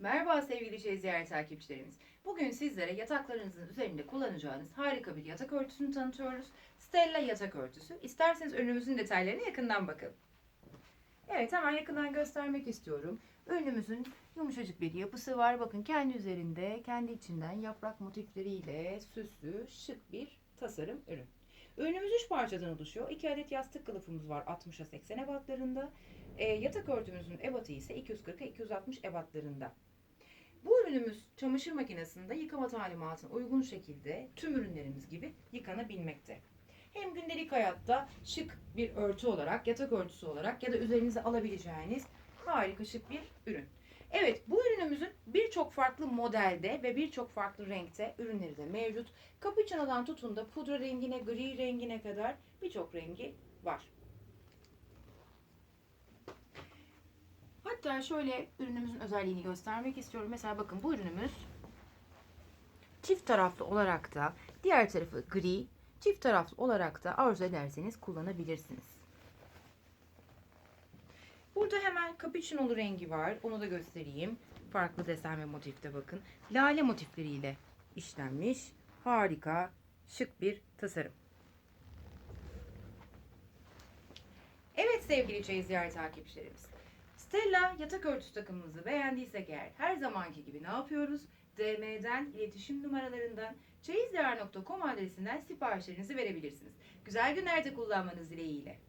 Merhaba sevgili şey ziyaret takipçilerimiz. Bugün sizlere yataklarınızın üzerinde kullanacağınız harika bir yatak örtüsünü tanıtıyoruz. Stella yatak örtüsü. İsterseniz ürünümüzün detaylarına yakından bakalım. Evet hemen yakından göstermek istiyorum. Ürünümüzün yumuşacık bir yapısı var. Bakın kendi üzerinde, kendi içinden yaprak motifleriyle süslü, şık bir tasarım ürün. Ürünümüz 3 parçadan oluşuyor. 2 adet yastık kılıfımız var 60'a 80 ebatlarında. E, yatak örtümüzün ebatı ise 240'a 260 ebatlarında. Bu ürünümüz çamaşır makinesinde yıkama talimatına uygun şekilde tüm ürünlerimiz gibi yıkanabilmekte. Hem gündelik hayatta şık bir örtü olarak, yatak örtüsü olarak ya da üzerinize alabileceğiniz harika şık bir ürün. Evet bu ürünümüzün birçok farklı modelde ve birçok farklı renkte ürünleri de mevcut. Cappuccino'dan tutun da pudra rengine, gri rengine kadar birçok rengi var. Hatta şöyle ürünümüzün özelliğini göstermek istiyorum. Mesela bakın bu ürünümüz çift taraflı olarak da diğer tarafı gri, çift taraflı olarak da arzu ederseniz kullanabilirsiniz. Burada hemen cappuccino'lu rengi var. Onu da göstereyim. Farklı desen ve motifte bakın. Lale motifleriyle işlenmiş. Harika, şık bir tasarım. Evet sevgili Çeyiz Ziyaret takipçilerimiz. Stella yatak örtüsü takımımızı beğendiysek eğer her zamanki gibi ne yapıyoruz? DM'den, iletişim numaralarından, çeyizdiyar.com adresinden siparişlerinizi verebilirsiniz. Güzel günlerde kullanmanız dileğiyle.